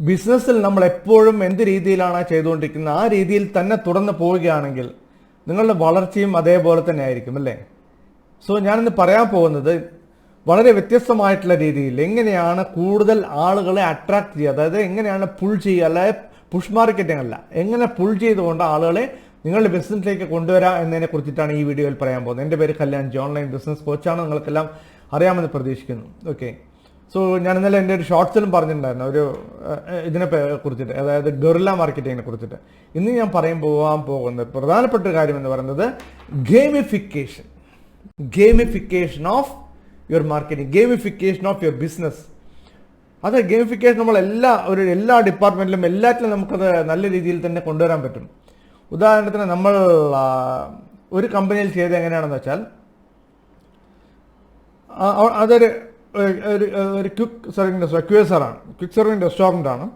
ബിസിനസ്സിൽ നമ്മൾ എപ്പോഴും എന്ത് രീതിയിലാണ് ചെയ്തുകൊണ്ടിരിക്കുന്നത്? ആ രീതിയിൽ തന്നെ തുടർന്ന് പോവുകയാണെങ്കിൽ നിങ്ങളുടെ വളർച്ചയും അതേപോലെ തന്നെ ആയിരിക്കും അല്ലേ? സോ ഞാനിന്ന് പറയാൻ പോകുന്നത് വളരെ വ്യത്യസ്തമായിട്ടുള്ള രീതിയിൽ എങ്ങനെയാണ് കൂടുതൽ ആളുകളെ അട്രാക്ട് ചെയ്യുക? അതായത് എങ്ങനെയാണ് പുൾ ചെയ്യുക? അല്ലാതെ പുഷ് മാർക്കറ്റിംഗ് അല്ല. എങ്ങനെ പുൾ ചെയ്തുകൊണ്ട് ആളുകളെ നിങ്ങളുടെ ബിസിനസ്സിലേക്ക് കൊണ്ടുവരാം എന്നതിനെ കുറിച്ചിട്ടാണ് ഈ വീഡിയോയിൽ പറയാൻ പോകുന്നത്. എന്റെ പേര് കല്യാൺ. ജി ഓൺലൈൻ ബിസിനസ് കോച്ചാണ്. നിങ്ങൾക്കെല്ലാം അറിയാമെന്ന് പ്രതീക്ഷിക്കുന്നു. ഓക്കെ സോ ഞാൻ ഇന്നലെ എന്റെ ഒരു ഷോർട്സിലും പറഞ്ഞിട്ടുണ്ടായിരുന്നു. ഒരു ഇതിനെ കുറിച്ചിട്ട്. അതായത് ഗൊറില്ല മാർക്കറ്റിങ്ങിനെ കുറിച്ചിട്ട്. ഇന്ന് ഞാൻ പറയും പോകാൻ പോകുന്നത് പ്രധാനപ്പെട്ട കാര്യം എന്ന് പറയുന്നത് gamification gamification of your marketing gamification of your business അത് ഗെയിമിഫിക്കേഷൻ നമ്മൾ എല്ലാ ഒരു എല്ലാ ഡിപ്പാർട്ട്മെന്റിലും എല്ലാറ്റിലും നമുക്കത് നല്ല രീതിയിൽ തന്നെ കൊണ്ടുവരാൻ പറ്റും. ഉദാഹരണത്തിന് നമ്മൾ ഒരു കമ്പനിയിൽ ചെയ്ത് എങ്ങനെയാണെന്ന് വെച്ചാൽ അതൊരു ഒരു- ഒരു ഒരു ക്യു എസ് ആർ ആണ്. ക്വിക്ക് സർവിംഗ് റെസ്റ്റോറന്റ് ആണ്.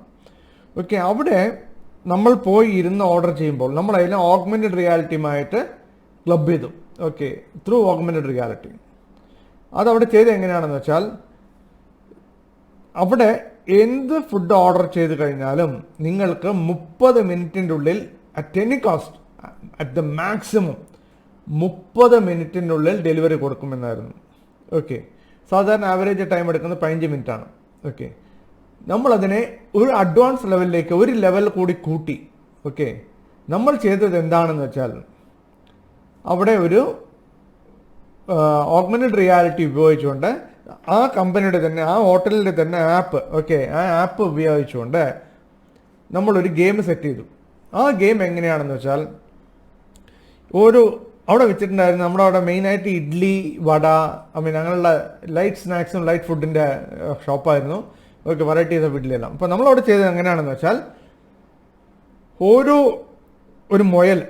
ഓക്കെ അവിടെ നമ്മൾ പോയി ഇരുന്ന് ഓർഡർ ചെയ്യുമ്പോൾ നമ്മൾ അതിനെ ഓഗ്മെന്റഡ് റിയാലിറ്റിയുമായിട്ട് ക്ലബ് ചെയ്തു. ഓക്കെ ത്രൂ ഓഗ്മെന്റഡ് റിയാലിറ്റി അതവിടെ ചെയ്ത് എങ്ങനെയാണെന്ന് വെച്ചാൽ അവിടെ എന്ത് ഫുഡ് ഓർഡർ ചെയ്ത് കഴിഞ്ഞാലും നിങ്ങൾക്ക് മുപ്പത് മിനിറ്റിന്റെ ഉള്ളിൽ at any cost at the maximum മുപ്പത് മിനിറ്റിന്റെ ഉള്ളിൽ ഡെലിവറി കൊടുക്കുമെന്നായിരുന്നു. ഓക്കെ സാധാരണ ആവറേജ് ടൈം എടുക്കുന്നത് പതിനഞ്ച് മിനിറ്റ് ആണ്. ഓക്കെ നമ്മളതിനെ ഒരു അഡ്വാൻസ് ലെവലിലേക്ക് ഒരു ലെവൽ കൂടി കൂട്ടി. ഓക്കെ നമ്മൾ ചെയ്തത് എന്താണെന്ന് വെച്ചാൽ അവിടെ ഒരു ഓഗ്മെന്റഡ് റിയാലിറ്റി ഉപയോഗിച്ചുകൊണ്ട് ആ കമ്പനിയുടെ തന്നെ ആ ഹോട്ടലിന്റെ തന്നെ ആപ്പ് ഓക്കെ ആ ആപ്പ് ഉപയോഗിച്ചുകൊണ്ട് നമ്മളൊരു ഗെയിം സെറ്റ് ചെയ്തു. ആ ഗെയിം എങ്ങനെയാണെന്ന് വെച്ചാൽ ഒരു അവിടെ വെച്ചിട്ടുണ്ടായിരുന്നു. നമ്മുടെ അവിടെ മെയിനായിട്ട് ഇഡ്ഡലി വട ഐ മീൻ അങ്ങനെയുള്ള ലൈറ്റ് സ്നാക്സും ലൈറ്റ് ഫുഡിന്റെ ഷോപ്പായിരുന്നു ഓക്കെ വെറൈറ്റീസ് ഓഫ് ഇഡ്ഡലി എല്ലാം അപ്പോൾ നമ്മളവിടെ ചെയ്തത് എങ്ങനെയാണെന്ന് വെച്ചാൽ ഓരോ ഒരു മുയൽ.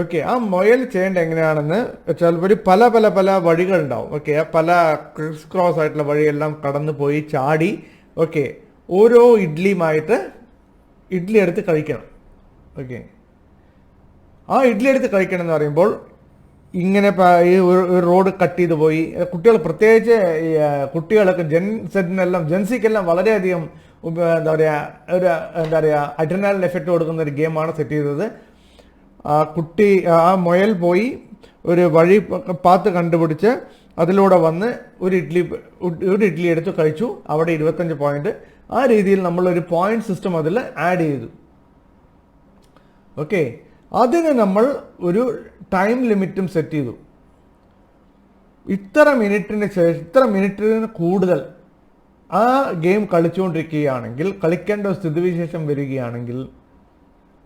ഓക്കെ ആ മുയൽ ചെയ്യേണ്ട എങ്ങനെയാണെന്ന് വെച്ചാൽ ഒരു പല പല പല വഴികളുണ്ടാവും. ഓക്കെ ആ പല ക്രിസ് ക്രോസ് ആയിട്ടുള്ള വഴിയെല്ലാം കടന്നു പോയി ചാടി ഓക്കെ ഓരോ ഇഡ്ഡലിയുമായിട്ട് ഇഡ്ഡലി എടുത്ത് കഴിക്കണം. ഓക്കെ ആ ഇഡ്ഡലി എടുത്ത് കഴിക്കണം എന്ന് പറയുമ്പോൾ ഇങ്ങനെ ഈ ഒരു റോഡ് കട്ട് ചെയ്ത് പോയി. കുട്ടികൾ പ്രത്യേകിച്ച് കുട്ടികൾക്ക് ജെൻ സെറ്റിനെല്ലാം ജെൻസിക്കെല്ലാം വളരെയധികം എന്താ പറയുക ഒരു എന്താ പറയുക അഡ്രനാൽ എഫക്റ്റ് കൊടുക്കുന്ന ഒരു ഗെയിമാണ് സെറ്റ് ചെയ്തത്. ആ കുട്ടി ആ മുയൽ പോയി ഒരു വഴി പാത്ത് കണ്ടുപിടിച്ച് അതിലൂടെ വന്ന് ഒരു ഇഡ്ഡലി ഒരു ഇഡ്ഡലി എടുത്ത് കഴിച്ചു. അവിടെ ഇരുപത്തഞ്ച് പോയിന്റ് ആ രീതിയിൽ നമ്മളൊരു പോയിന്റ് സിസ്റ്റം അതിൽ ആഡ് ചെയ്തു. ഓക്കെ അതിന് നമ്മൾ ഒരു ടൈം ലിമിറ്റും സെറ്റ് ചെയ്തു. ഇത്ര മിനിറ്റിന് ശേഷം ഇത്ര മിനിറ്റിന് കൂടുതൽ ആ ഗെയിം കളിച്ചുകൊണ്ടിരിക്കുകയാണെങ്കിൽ കളിക്കേണ്ട സ്ഥിതിവിശേഷം വരികയാണെങ്കിൽ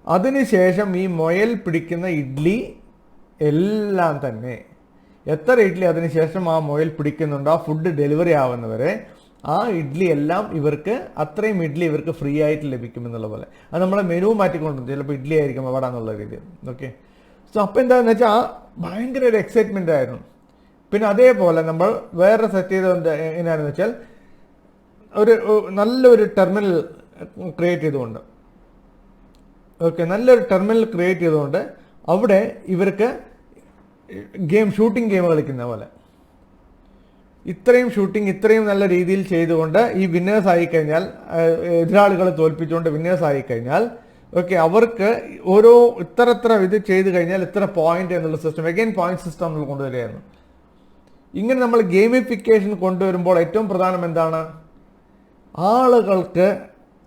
അതിനുശേഷം ഈ മൊയൽ പിടിക്കുന്ന ഇഡ്ഡലി എല്ലാം തന്നെ. എത്ര ഇഡ്ഡലി അതിനുശേഷം ആ മൊയൽ പിടിക്കുന്നുണ്ടോ ആ ഫുഡ് ഡെലിവറി ആവുന്നവരെ ആ ഇഡ്ഡലി എല്ലാം ഇവർക്ക് അത്രയും ഇഡ്ഡലി ഇവർക്ക് ഫ്രീ ആയിട്ട് ലഭിക്കും എന്നുള്ള പോലെ. അത് നമ്മളെ മെനു മാറ്റിക്കൊണ്ടു ചിലപ്പോൾ ഇഡ്ഡലി ആയിരിക്കും അവിടെ എന്നുള്ള രീതി. ഓക്കെ സോ അപ്പോൾ എന്താണെന്ന് വെച്ചാൽ ഭയങ്കര ഒരു എക്സൈറ്റ്മെന്റ് ആയിരുന്നു. പിന്നെ അതേപോലെ നമ്മൾ വേറെ സെറ്റ് ചെയ്തത് എങ്ങനെയാണെന്ന് വെച്ചാൽ ഒരു നല്ലൊരു ടെർമിനൽ ക്രിയേറ്റ് ചെയ്തുകൊണ്ട്. ഓക്കെ നല്ലൊരു ടെർമിനൽ ക്രിയേറ്റ് ചെയ്തുകൊണ്ട് അവിടെ ഇവർക്ക് ഗെയിം ഷൂട്ടിംഗ് ഗെയിം കളിക്കുന്ന പോലെ. ഇത്രയും ഷൂട്ടിംഗ് ഇത്രയും നല്ല രീതിയിൽ ചെയ്തുകൊണ്ട് ഈ വിന്നേഴ്സ് ആയിക്കഴിഞ്ഞാൽ എതിരാളികളെ തോൽപ്പിച്ചുകൊണ്ട് വിന്നേഴ്സ് ആയിക്കഴിഞ്ഞാൽ ഓക്കെ അവർക്ക് ഓരോ ഇത്ര ഇത്ര ഇത് ചെയ്ത് കഴിഞ്ഞാൽ ഇത്ര പോയിന്റ് എന്നുള്ള സിസ്റ്റം അഗൈൻ പോയിന്റ് സിസ്റ്റം നമ്മൾ കൊണ്ടുവരികയായിരുന്നു. ഇങ്ങനെ നമ്മൾ ഗെയിമിഫിക്കേഷൻ കൊണ്ടുവരുമ്പോൾ ഏറ്റവും പ്രധാനം എന്താണ്? ആളുകൾക്ക്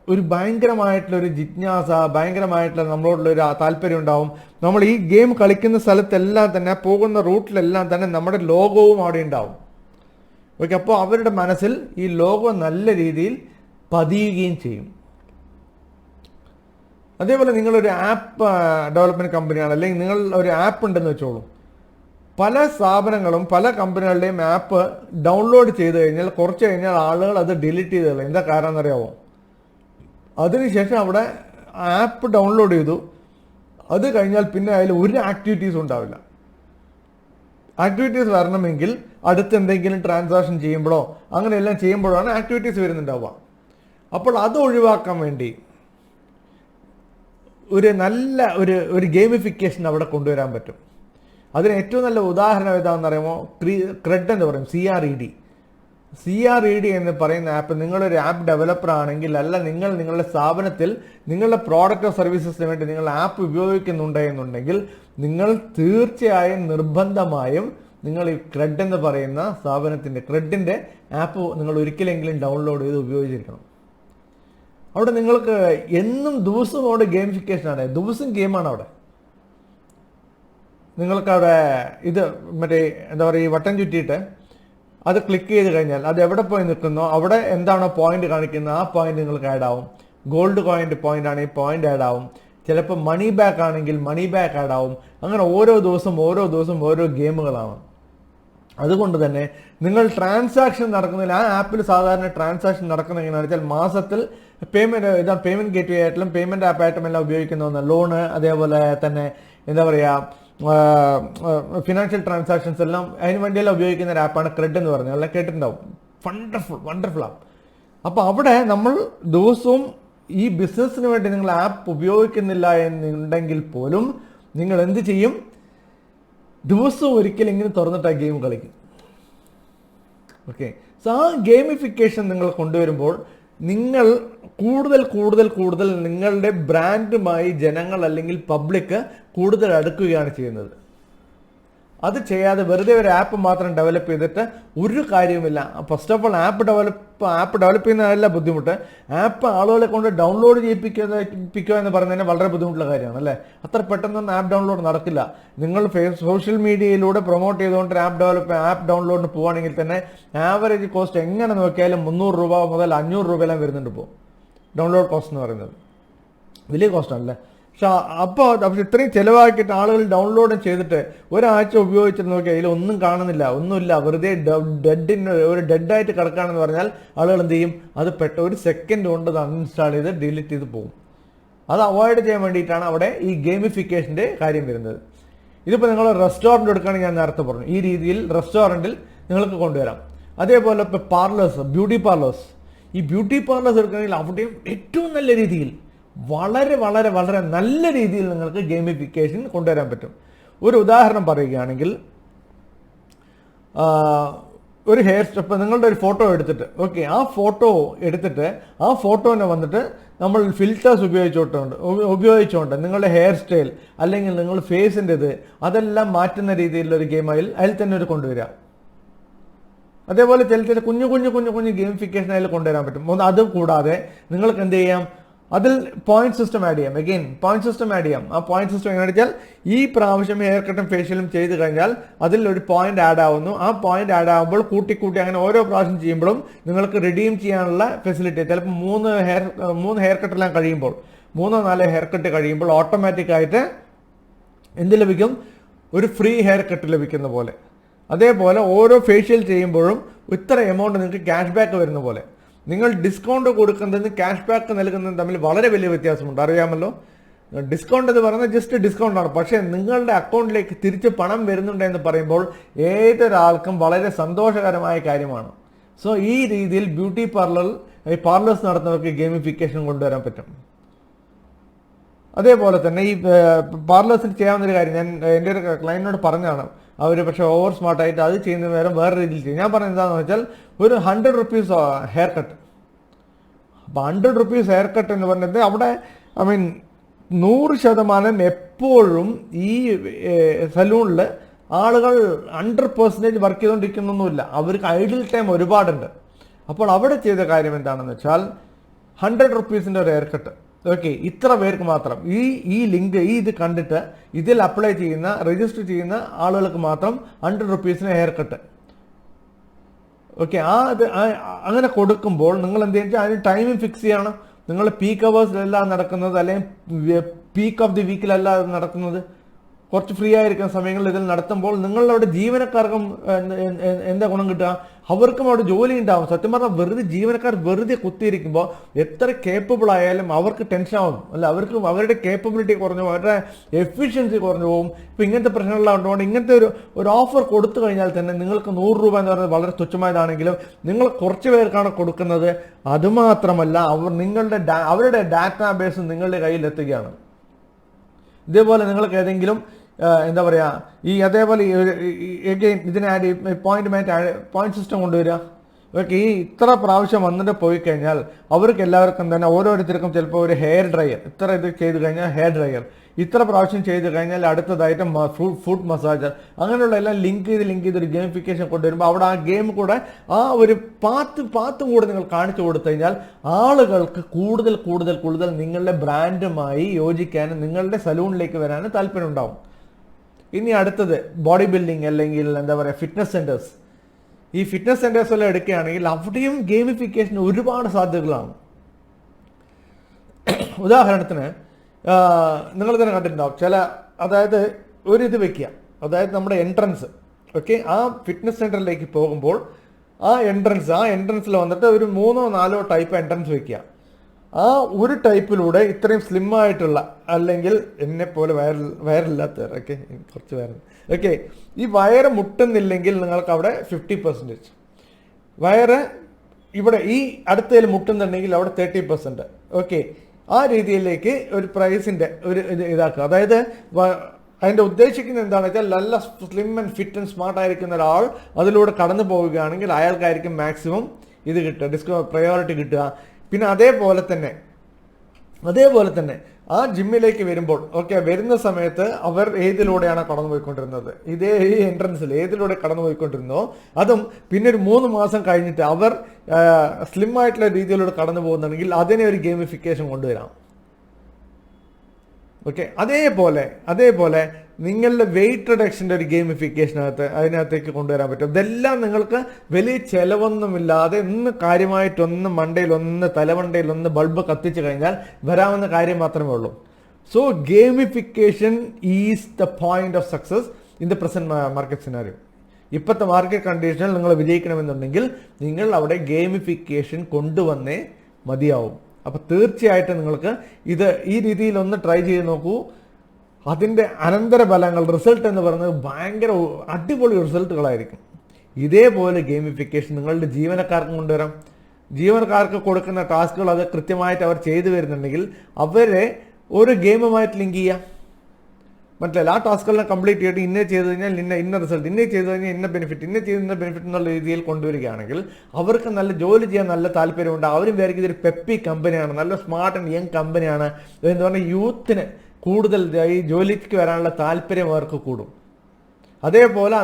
ഒരു ഭയങ്കരമായിട്ടുള്ള ഒരു ജിജ്ഞാസ ഭയങ്കരമായിട്ടുള്ള നമ്മളോടുള്ള ഒരു താല്പര്യം ഉണ്ടാവും. നമ്മൾ ഈ ഗെയിം കളിക്കുന്ന സ്ഥലത്തെല്ലാം തന്നെ പോകുന്ന റൂട്ടിലെല്ലാം തന്നെ നമ്മുടെ ലോകവും അവിടെ ഉണ്ടാവും. ഓക്കെ അപ്പോൾ അവരുടെ മനസ്സിൽ ഈ ലോകം നല്ല രീതിയിൽ പതിയുകയും ചെയ്യും. അതേപോലെ നിങ്ങളൊരു ആപ്പ് ഡെവലപ്മെന്റ് കമ്പനിയാണ് അല്ലെങ്കിൽ നിങ്ങൾ ഒരു ആപ്പ് ഉണ്ടെന്ന് വെച്ചോളൂ. പല സ്ഥാപനങ്ങളും പല കമ്പനികളുടെയും ആപ്പ് ഡൗൺലോഡ് ചെയ്ത് കഴിഞ്ഞാൽ കുറച്ച് കഴിഞ്ഞാൽ ആളുകൾ അത് ഡിലീറ്റ് ചെയ്തല്ല എന്താ കാരണം എന്നറിയാമോ അതിനുശേഷം അവിടെ ആപ്പ് ഡൗൺലോഡ് ചെയ്തു. അത് കഴിഞ്ഞാൽ പിന്നെ അതിൽ ഒരു ആക്ടിവിറ്റീസും ഉണ്ടാവില്ല. ആക്ടിവിറ്റീസ് വരണമെങ്കിൽ അടുത്ത് എന്തെങ്കിലും ട്രാൻസാക്ഷൻ ചെയ്യുമ്പോഴോ അങ്ങനെയെല്ലാം ചെയ്യുമ്പോഴാണ് ആക്ടിവിറ്റീസ് വരുന്നുണ്ടാവുക. അപ്പോൾ അത് ഒഴിവാക്കാൻ വേണ്ടി ഒരു നല്ല ഒരു ഒരു ഗെയിമിഫിക്കേഷൻ അവിടെ കൊണ്ടുവരാൻ പറ്റും. അതിന് ഏറ്റവും നല്ല ഉദാഹരണം ഏതാണെന്ന് പറയുമ്പോൾ ക്രെഡ് എന്ന് പറയും C R E D C R E D എന്ന് പറയുന്ന ആപ്പ് നിങ്ങളൊരു ആപ്പ് ഡെവലപ്പർ ആണെങ്കിൽ അല്ല നിങ്ങൾ നിങ്ങളുടെ സ്ഥാപനത്തിൽ നിങ്ങളുടെ പ്രോഡക്റ്റോ സർവീസസിന് വേണ്ടി നിങ്ങൾ ആപ്പ് ഉപയോഗിക്കുന്നുണ്ട് എന്നുണ്ടെങ്കിൽ നിങ്ങൾ തീർച്ചയായും നിർബന്ധമായും നിങ്ങൾ ഈ ക്രെഡ് എന്ന് പറയുന്ന സ്ഥാപനത്തിന്റെ ക്രെഡിന്റെ ആപ്പ് നിങ്ങൾ ഒരിക്കലെങ്കിലും ഡൗൺലോഡ് ചെയ്ത് ഉപയോഗിച്ചിരിക്കണം. അവിടെ നിങ്ങൾക്ക് എന്നും ദിവസവും അവിടെ ഗെയിമിഫിക്കേഷനാണ് ദിവസം ഗെയിമാണ് അവിടെ. നിങ്ങൾക്കവിടെ ഇത് മറ്റേ എന്താ പറയുക വട്ടം ചുറ്റിയിട്ട് അത് ക്ലിക്ക് ചെയ്ത് കഴിഞ്ഞാൽ അത് എവിടെ പോയി നിൽക്കുന്നോ അവിടെ എന്താണോ പോയിന്റ് കാണിക്കുന്നത് ആ പോയിന്റ് നിങ്ങൾക്ക് ആഡ് ആവും. ഗോൾഡ് കോയിന്റ് പോയിന്റ് ആണെങ്കിൽ പോയിന്റ് ആഡ് ആവും. ചിലപ്പോൾ മണി ബാക്ക് ആണെങ്കിൽ മണി ബാക്ക് ആഡ് ആവും. അങ്ങനെ ഓരോ ദിവസം ഓരോ ദിവസം ഓരോ ഗെയിമുകളാണ്. അതുകൊണ്ട് തന്നെ നിങ്ങൾ ട്രാൻസാക്ഷൻ നടക്കുന്നതിൽ ആ ആപ്പിൽ സാധാരണ ട്രാൻസാക്ഷൻ നടക്കുന്ന എങ്ങനെയാണെന്ന് വെച്ചാൽ മാസത്തിൽ പേയ്മെന്റ് ഇതാ പേയ്മെന്റ് ഗേറ്റ് വേ ആയിട്ടും പേയ്മെന്റ് ആപ്പ് ആയിട്ടും എല്ലാം ഉപയോഗിക്കുന്ന ഒന്ന് ലോണ് അതേപോലെ തന്നെ എന്താ പറയുക ഫിനാൻഷ്യൽ ട്രാൻസാക്ഷൻസ് എല്ലാം അതിന് വേണ്ടിയെല്ലാം ഉപയോഗിക്കുന്ന ഒരു ആപ്പാണ് ക്രെഡ് എന്ന് പറഞ്ഞത്. എല്ലാം കേട്ടിട്ടുണ്ടാവും. വണ്ടർഫുൾ വണ്ടർഫുൾ ആപ്പ് അപ്പോൾ അവിടെ നമ്മൾ ദിവസവും ഈ ബിസിനസ്സിന് വേണ്ടി നിങ്ങൾ ആപ്പ് ഉപയോഗിക്കുന്നില്ല എന്നുണ്ടെങ്കിൽ പോലും നിങ്ങൾ എന്ത് ചെയ്യും? ദിവസവും ഒരിക്കലും ഇങ്ങനെ തുറന്നിട്ട് ആ ഗെയിം കളിക്കും. ഓക്കെ സോ ആ ഗെയിമിഫിക്കേഷൻ നിങ്ങൾ കൊണ്ടുവരുമ്പോൾ നിങ്ങൾ കൂടുതൽ കൂടുതൽ കൂടുതൽ നിങ്ങളുടെ ബ്രാൻഡുമായി ജനങ്ങൾ അല്ലെങ്കിൽ പബ്ലിക് കൂടുതൽ അടുക്കുകയാണ് ചെയ്യുന്നത്. അത് ചെയ്യാതെ വെറുതെ ഒരു ആപ്പ് മാത്രം ഡെവലപ്പ് ചെയ്തിട്ട് ഒരു കാര്യവുമില്ല. First of all app develop app develop ചെയ്യുന്നതല്ല ബുദ്ധിമുട്ട്. ആപ്പ് ആളുകളെ കൊണ്ട് ഡൗൺലോഡ് ചെയ്യിപ്പിക്കുക എന്ന് പറയുന്നതിന് വളരെ ബുദ്ധിമുട്ടുള്ള കാര്യമാണ് അല്ലേ? അത്ര പെട്ടെന്നൊന്നും ആപ്പ് ഡൗൺലോഡ് നടക്കില്ല. നിങ്ങൾ സോഷ്യൽ മീഡിയയിലൂടെ പ്രൊമോട്ട് ചെയ്തുകൊണ്ട് ആപ്പ് ഡെവലപ്പ് ആപ്പ് ഡൗൺലോഡിന് പോവുകയാണെങ്കിൽ തന്നെ ആവറേജ് കോസ്റ്റ് എങ്ങനെ നോക്കിയാലും മുന്നൂറ് രൂപ മുതൽ അഞ്ഞൂറ് രൂപയെല്ലാം വരുന്നുണ്ട് ഇപ്പോൾ ഡൗൺലോഡ് കോസ്റ്റ് എന്ന് പറയുന്നത്. വലിയ കോസ്റ്റാണല്ലേ പക്ഷെ അപ്പോൾ പക്ഷെ ഇത്രയും ചിലവാക്കിയിട്ട് ആളുകൾ ഡൗൺലോഡ് ചെയ്തിട്ട് ഒരാഴ്ച ഉപയോഗിച്ചിട്ട് നോക്കി അതിൽ ഒന്നും കാണുന്നില്ല ഒന്നുമില്ല. വെറുതെ ഡെഡിന് ഒരു ഡെഡായിട്ട് കിടക്കുകയാണെന്ന് പറഞ്ഞാൽ ആളുകൾ എന്ത് ചെയ്യും? അത് പെട്ട ഒരു സെക്കൻഡ് കൊണ്ട് അത് അൺഇൻസ്റ്റാൾ ചെയ്ത് ഡിലീറ്റ് ചെയ്ത് പോകും അത് അവോയ്ഡ് ചെയ്യാൻ വേണ്ടിയിട്ടാണ് അവിടെ ഈ ഗെയിമിഫിക്കേഷന്റെ കാര്യം വരുന്നത്. ഇതിപ്പോൾ നിങ്ങൾ റെസ്റ്റോറന്റ് എടുക്കുകയാണെങ്കിൽ ഞാൻ നേരത്തെ പറഞ്ഞു. ഈ രീതിയിൽ റെസ്റ്റോറന്റിൽ നിങ്ങൾക്ക് കൊണ്ടുവരാം. അതേപോലെ ഇപ്പോൾ പാർലേഴ്സ് ബ്യൂട്ടി പാർലേഴ്സ് ഈ ബ്യൂട്ടി പാർലേഴ്സ് എടുക്കുകയാണെങ്കിൽ അവിടെയും ഏറ്റവും നല്ല രീതിയിൽ വളരെ വളരെ വളരെ നല്ല രീതിയിൽ നിങ്ങൾക്ക് ഗെയിമിഫിക്കേഷൻ കൊണ്ടുവരാൻ പറ്റും. ഒരു ഉദാഹരണം പറയുകയാണെങ്കിൽ ഒരു ഹെയർ സ്റ്റെപ്പ് നിങ്ങളുടെ ഒരു ഫോട്ടോ എടുത്തിട്ട് ഓക്കെ ആ ഫോട്ടോ എടുത്തിട്ട് ആ ഫോട്ടോനെ വന്നിട്ട് നമ്മൾ ഫിൽറ്റേഴ്സ് ഉപയോഗിച്ചുകൊണ്ട് ഉപ- ഉപയോഗിച്ചുകൊണ്ട് നിങ്ങളുടെ ഹെയർ സ്റ്റൈൽ അല്ലെങ്കിൽ നിങ്ങൾ ഫേസിന്റെ ഇത് അതെല്ലാം മാറ്റുന്ന രീതിയിലുള്ള ഒരു അതിൽ അതിൽ തന്നെ ഒരു കൊണ്ടുവരിക. അതേപോലെ ചില ചില കുഞ്ഞു കുഞ്ഞു കുഞ്ഞു കുഞ്ഞു ഗെയിമിഫിക്കേഷൻ അതിൽ കൊണ്ടുവരാൻ പറ്റും. അതും കൂടാതെ നിങ്ങൾക്ക് എന്ത് ചെയ്യാം? അതിൽ പോയിന്റ് സിസ്റ്റം ആഡ് ചെയ്യാം. അഗെയിൻ പോയിന്റ് സിസ്റ്റം ആഡ് ചെയ്യാം. ആ പോയിന്റ് സിസ്റ്റം എങ്ങനെ വെച്ചാൽ ഈ പ്രാവശ്യം ഹെയർ കട്ടും ഫേഷ്യലും ചെയ്ത് കഴിഞ്ഞാൽ അതിൽ ഒരു പോയിന്റ് ആഡ് ആവുന്നു. ആ പോയിന്റ് ആഡ് ആവുമ്പോൾ കൂട്ടി കൂട്ടി അങ്ങനെ ഓരോ പ്രാവശ്യം ചെയ്യുമ്പോഴും നിങ്ങൾക്ക് റിഡീം ചെയ്യാനുള്ള ഫെസിലിറ്റി ചിലപ്പോൾ മൂന്ന് ഹെയർ മൂന്ന് ഹെയർ കട്ടെല്ലാം കഴിയുമ്പോൾ മൂന്നോ നാലോ ഹെയർ കട്ട് കഴിയുമ്പോൾ ഓട്ടോമാറ്റിക് ആയിട്ട് എന്ത് ലഭിക്കും? ഒരു ഫ്രീ ഹെയർ കട്ട് ലഭിക്കുന്ന പോലെ. അതേപോലെ ഓരോ ഫേഷ്യൽ ചെയ്യുമ്പോഴും ഇത്ര എമൗണ്ട് നിങ്ങൾക്ക് ക്യാഷ് ബാക്ക് വരുന്ന പോലെ. നിങ്ങൾ ഡിസ്കൗണ്ട് കൊടുക്കുന്നതിന് ക്യാഷ് ബാക്ക് നൽകുന്നതും തമ്മിൽ വളരെ വലിയ വ്യത്യാസമുണ്ട്. അറിയാമല്ലോ? ഡിസ്കൗണ്ട് എന്ന് പറയുന്നത് ജസ്റ്റ് ഡിസ്കൗണ്ട് ആണ്. പക്ഷേ നിങ്ങളുടെ അക്കൗണ്ടിലേക്ക് തിരിച്ച് പണം വരുന്നുണ്ട് എന്ന് പറയുമ്പോൾ ഏതൊരാൾക്കും വളരെ സന്തോഷകരമായ കാര്യമാണ്. സോ ഈ രീതിയിൽ ബ്യൂട്ടി പാർലർ പാർലേഴ്സ് നടത്തുന്നവർക്ക് ഗെയിമിഫിക്കേഷൻ കൊണ്ടുവരാൻ പറ്റും. അതേപോലെ തന്നെ ഈ പാർലേഴ്സിൽ ചെയ്യാവുന്ന ഒരു കാര്യം ഞാൻ എന്റെ ഒരു ക്ലയന്റിനോട് പറഞ്ഞതാണ്. അവർ പക്ഷേ ഓവർ സ്മാർട്ടായിട്ട് അത് ചെയ്യുന്ന നേരം വേറെ രീതിയിൽ ചെയ്യും. ഞാൻ പറഞ്ഞത് എന്താണെന്ന് വെച്ചാൽ ഒരു ഹൺഡ്രഡ് റുപ്പീസ് ഹെയർ കട്ട് അപ്പോൾ ഹൺഡ്രഡ് റുപ്പീസ് ഹെയർ കട്ട് എന്ന് പറഞ്ഞത് അവിടെ ഐ മീൻ നൂറ് ശതമാനം എപ്പോഴും ഈ സലൂണിൽ ആളുകൾ ഹൺഡ്രഡ് പെർസെന്റേജ് വർക്ക് ചെയ്തുകൊണ്ടിരിക്കുന്നൊന്നുമില്ല അവർക്ക് ഐഡിൽ ടൈം ഒരുപാടുണ്ട്. അപ്പോൾ അവിടെ ചെയ്ത കാര്യം എന്താണെന്ന് വെച്ചാൽ ഹൺഡ്രഡ് റുപ്പീസിന്റെ ഒരു ഹെയർ കട്ട് ഓക്കെ ഇത്ര പേർക്ക് മാത്രം. ഈ ഈ ലിങ്ക് ഈ ഇത് കണ്ടിട്ട് ഇതിൽ അപ്ലൈ ചെയ്യുന്ന രജിസ്റ്റർ ചെയ്യുന്ന ആളുകൾക്ക് മാത്രം ഹൺഡ്രഡ് റുപ്പീസിന് ഹെയർ കട്ട് ഓക്കെ ആ ഇത് അങ്ങനെ കൊടുക്കുമ്പോൾ നിങ്ങൾ എന്ത് ചെയ്യുക അതിന് ടൈമിംഗ് ഫിക്സ് ചെയ്യണം. നിങ്ങൾ പീക്ക് അവേഴ്സിലല്ല നടക്കുന്നത് അല്ലെങ്കിൽ പീക്ക് ഓഫ് ദി വീക്കിലല്ല നടക്കുന്നത്. കുറച്ച് ഫ്രീ ആയിരിക്കുന്ന സമയങ്ങളിൽ ഇതിൽ നടത്തുമ്പോൾ നിങ്ങളുടെ ജീവനക്കാർക്കും എന്ത് ഗുണം കിട്ടുക? അവർക്കും അവിടെ ജോലി ഉണ്ടാവും. സത്യം പറഞ്ഞാൽ വെറുതെ ജീവനക്കാർ വെറുതെ കുത്തിയിരിക്കുമ്പോൾ എത്ര കേപ്പബിൾ ആയാലും അവർക്ക് ടെൻഷൻ ആവും. അല്ല അവർക്ക് അവരുടെ കേപ്പബിലിറ്റി കുറഞ്ഞു അവരുടെ എഫിഷ്യൻസി കുറഞ്ഞു പോകും. ഇപ്പം ഇങ്ങനത്തെ പ്രശ്നങ്ങളെല്ലാം ഉണ്ടോണ്ട് ഇങ്ങനത്തെ ഒരു ഒരു ഓഫർ കൊടുത്തു കഴിഞ്ഞാൽ തന്നെ നിങ്ങൾക്ക് നൂറ് രൂപ എന്ന് പറയുന്നത് വളരെ തുച്ഛമായതാണെങ്കിലും നിങ്ങൾ കുറച്ച് പേർക്കാണ് കൊടുക്കുന്നത്. അതുമാത്രമല്ല അവർ നിങ്ങളുടെ അവരുടെ ഡാറ്റാബേസ് നിങ്ങളുടെ കയ്യിൽ എത്തുകയാണ് ഇതേപോലെ നിങ്ങൾക്ക് ഏതെങ്കിലും എന്താ പറയുക ഈ അതേപോലെ എഗെയിൻ ഇതിനെ ആഡ് പോയിന്റ് മാറ്റ് പോയിന്റ് സിസ്റ്റം കൊണ്ടുവരിക. ഓക്കെ ഈ ഇത്ര പ്രാവശ്യം വന്നിട്ട് പോയി കഴിഞ്ഞാൽ അവർക്ക് എല്ലാവർക്കും തന്നെ ഓരോരുത്തർക്കും ചിലപ്പോൾ ഒരു ഹെയർ ഡ്രയർ ഇത്ര ഇത് ചെയ്ത് കഴിഞ്ഞാൽ ഹെയർ ഡ്രയർ ഇത്ര പ്രാവശ്യം ചെയ്ത് കഴിഞ്ഞാൽ അടുത്തതായിട്ട് ഫുഡ് മസാജർ അങ്ങനെയുള്ള എല്ലാം ലിങ്ക് ചെയ്ത് ലിങ്ക് ചെയ്ത് ഒരു ഗെയിമിഫിക്കേഷൻ കൊണ്ടുവരുമ്പോൾ അവിടെ ആ ഗെയിം കൂടെ ആ ഒരു പാത്ത് പാത്തും കൂടെ നിങ്ങൾ കാണിച്ചു കൊടുത്തു കഴിഞ്ഞാൽ ആളുകൾക്ക് കൂടുതൽ കൂടുതൽ കൂടുതൽ നിങ്ങളുടെ ബ്രാൻഡുമായി യോജിക്കാനും നിങ്ങളുടെ സലൂണിലേക്ക് വരാനും താല്പര്യം ഉണ്ടാവും. ഇനി അടുത്തത് ബോഡി ബിൽഡിംഗ് അല്ലെങ്കിൽ എന്താ പറയുക ഫിറ്റ്നസ് സെന്റേഴ്സ് ഈ ഫിറ്റ്നസ് സെന്റേഴ്സ് എല്ലാം എടുക്കുകയാണെങ്കിൽ അവിടെയും ഗെയിമിഫിക്കേഷൻ ഒരുപാട് സാധ്യതകളാണ്. ഉദാഹരണത്തിന് നിങ്ങൾ തന്നെ കണ്ടിട്ടുണ്ടാവും ചില അതായത് ഒരു ഇത് വെക്കുക. അതായത് നമ്മുടെ എൻട്രൻസ് ഓക്കെ ആ ഫിറ്റ്നസ് സെന്ററിലേക്ക് പോകുമ്പോൾ ആ എൻട്രൻസ് ആ എൻട്രൻസിൽ വന്നിട്ട് ഒരു മൂന്നോ നാലോ ടൈപ്പ് എൻട്രൻസ് വെക്കുക. ആ ഒരു ടൈപ്പിലൂടെ ഇത്രയും സ്ലിം ആയിട്ടുള്ള അല്ലെങ്കിൽ എന്നെ പോലെ വയർ വയറില്ലാത്തവർ ഓക്കെ കുറച്ച് വയർ ഓക്കെ ഈ വയറ് മുട്ടുന്നില്ലെങ്കിൽ നിങ്ങൾക്ക് അവിടെ ഫിഫ്റ്റി പെർസെന്റേജ് വയറ് ഇവിടെ ഈ അടുത്തതിൽ മുട്ടുന്നുണ്ടെങ്കിൽ അവിടെ തേർട്ടി പെർസെന്റ് ഓക്കെ ആ രീതിയിലേക്ക് ഒരു പ്രൈസിന്റെ ഒരു ഇത് ഇതാക്കുക. അതായത് അതിന്റെ ഉദ്ദേശിക്കുന്നത് എന്താണെന്ന് വെച്ചാൽ നല്ല slim and fit and smart ആയിരിക്കുന്ന ഒരാൾ അതിലൂടെ കടന്നു പോവുകയാണെങ്കിൽ അയാൾക്കായിരിക്കും മാക്സിമം ഇത് കിട്ടുക ഡിസ്കോ പ്രയോറിറ്റി കിട്ടുക. പിന്നെ അതേപോലെ തന്നെ അതേപോലെ തന്നെ ആ ജിമ്മിലേക്ക് വരുമ്പോൾ ഓക്കെ വരുന്ന സമയത്ത് അവർ ഏതിലൂടെയാണ് കടന്നു പോയിക്കൊണ്ടിരുന്നത് ഇതേ ഈ എൻട്രൻസിൽ ഏതിലൂടെ കടന്നു പോയിക്കൊണ്ടിരുന്നോ അതും പിന്നെ ഒരു മൂന്ന് മാസം കഴിഞ്ഞിട്ട് അവർ സ്ലിം ആയിട്ടുള്ള രീതിയിലൂടെ കടന്നു പോകുന്നുണ്ടെങ്കിൽ അതിനെ ഒരു ഗെയിമിഫിക്കേഷൻ കൊണ്ടുവരാം. ഓക്കെ അതേപോലെ അതേപോലെ നിങ്ങളുടെ വെയിറ്റ് റിഡക്ഷന്റെ ഒരു ഗെയിമിഫിക്കേഷനകത്ത് അതിനകത്തേക്ക് കൊണ്ടുവരാൻ പറ്റും. ഇതെല്ലാം നിങ്ങൾക്ക് വലിയ ചിലവൊന്നുമില്ലാതെ ഒന്ന് കാര്യമായിട്ടൊന്ന് മണ്ടയിലൊന്ന് തലമണ്ടയിലൊന്ന് ബൾബ് കത്തിച്ചു കഴിഞ്ഞാൽ വരാവുന്ന കാര്യം മാത്രമേ ഉള്ളൂ. So gamification is the point of success in the present market scenario ഇപ്പോഴത്തെ മാർക്കറ്റ് കണ്ടീഷനിൽ നിങ്ങൾ വിജയിക്കണമെന്നുണ്ടെങ്കിൽ നിങ്ങൾ അവിടെ ഗെയിമിഫിക്കേഷൻ കൊണ്ടുവന്നേ മതിയാവും. അപ്പോൾ തീർച്ചയായിട്ടും നിങ്ങൾക്ക് ഇത് ഈ രീതിയിൽ ഒന്ന് ട്രൈ ചെയ്ത് നോക്കൂ. അതിന്റെ അനന്തരഫലങ്ങൾ റിസൾട്ട് എന്ന് പറയുന്നത് ഭയങ്കര അടിപൊളി റിസൾട്ടുകളായിരിക്കും ഇതേപോലെ ഗെയിമിഫിക്കേഷൻ നിങ്ങളുടെ ജീവനക്കാർക്കും കൊണ്ടുവരാം. ജീവനക്കാർക്ക് കൊടുക്കുന്ന ടാസ്കുകൾ അത് കൃത്യമായിട്ട് അവർ ചെയ്തു വരുന്നുണ്ടെങ്കിൽ അവരെ ഒരു ഗെയിമുമായിട്ട് ലിങ്ക് ചെയ്യാം. മനസ്സിലായില്ല ആ ടാസ്കുകളെല്ലാം കംപ്ലീറ്റ് ചെയ്തിട്ട് ഇന്നേ ചെയ്ത് കഴിഞ്ഞാൽ ഇന്ന ഇന്ന റിസൾട്ട് ഇന്നേ ചെയ്ത് കഴിഞ്ഞാൽ ഇന്ന ബെനിഫിറ്റ് ഇന്നേ ചെയ്ത് ഇന്ന ബെനിഫിറ്റ് എന്നുള്ള രീതിയിൽ കൊണ്ടുവരികയാണെങ്കിൽ അവർക്ക് നല്ല ജോലി ചെയ്യാൻ നല്ല താല്പര്യമുണ്ട്. അവരും വിചാരിക്കും ഇതൊരു പെപ്പി കമ്പനിയാണ് നല്ല സ്മാർട്ട് ആൻഡ് യങ് കമ്പനിയാണ് എന്ന് പറഞ്ഞാൽ യൂത്തിന് കൂടുതൽ ഈ ജോലിക്ക് വരാനുള്ള താല്പര്യം അവർക്ക് കൂടും. അതേപോലെ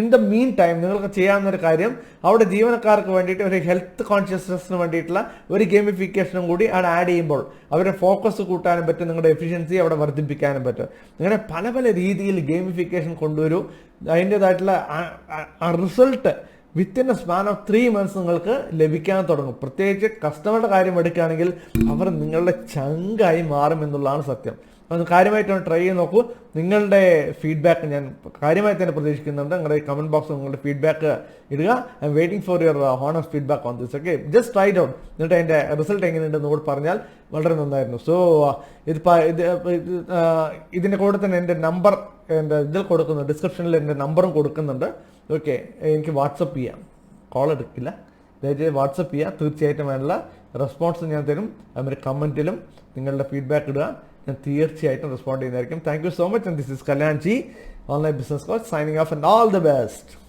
ഇൻ ദ മീൻ ടൈം നിങ്ങൾക്ക് ചെയ്യാവുന്ന ഒരു കാര്യം അവിടെ ജീവനക്കാർക്ക് വേണ്ടിയിട്ട് ഒരു ഹെൽത്ത് കോൺഷ്യസ്നെസ്സിന് വേണ്ടിയിട്ടുള്ള ഒരു ഗെയിമിഫിക്കേഷനും കൂടി അവിടെ ആഡ് ചെയ്യുമ്പോൾ അവരുടെ ഫോക്കസ് കൂട്ടാനും പറ്റും നിങ്ങളുടെ എഫിഷ്യൻസി അവിടെ വർദ്ധിപ്പിക്കാനും പറ്റും. അങ്ങനെ പല പല രീതിയിൽ ഗെയിമിഫിക്കേഷൻ കൊണ്ടുവരൂ. അതിന്റെതായിട്ടുള്ള result within a span of three months നിങ്ങൾക്ക് ലഭിക്കാൻ തുടങ്ങും. പ്രത്യേകിച്ച് കസ്റ്റമറുടെ കാര്യം എടുക്കുകയാണെങ്കിൽ അവർ നിങ്ങളുടെ ചങ്കായി മാറും എന്നുള്ളതാണ് സത്യം. അത് കാര്യമായിട്ടൊന്ന് ട്രൈ ചെയ്ത് നോക്കൂ. നിങ്ങളുടെ ഫീഡ്ബാക്ക് ഞാൻ കാര്യമായി തന്നെ പ്രതീക്ഷിക്കുന്നുണ്ട്. നിങ്ങളുടെ കമന്റ് ബോക്സിൽ നിങ്ങളുടെ ഫീഡ്ബാക്ക് ഇടുക. I'm waiting for your honest feedback on this okay just try down എന്നിട്ട് അതിന്റെ റിസൾട്ട് എങ്ങനെയുണ്ടെന്ന് കൂടെ പറഞ്ഞാൽ വളരെ നന്നായിരുന്നു. സോ ഇത് ഇത് ഇതിന്റെ കൂടെ തന്നെ എന്റെ നമ്പർ എന്റെ ഇതിൽ കൊടുക്കുന്നു ഡിസ്ക്രിപ്ഷനിൽ എന്റെ നമ്പറും കൊടുക്കുന്നുണ്ട്. ഓക്കെ എനിക്ക് വാട്സപ്പ് ചെയ്യാം. കോൾ എടുക്കില്ല. ദയచేసి വാട്സപ്പ് ചെയ്യുക. തീർച്ചയായിട്ടും അതിനുള്ള റെസ്പോൺസ് ഞാൻ തരും. അതുപോലെ കമന്റിലും നിങ്ങളുടെ ഫീഡ്ബാക്ക് ഇടുക. ഞാൻ തീർച്ചയായിട്ടും റെസ്പോണ്ട് ചെയ്യുന്നതായിരിക്കും. Thank you so much and this is Kalyan ji online business coach signing off and all the best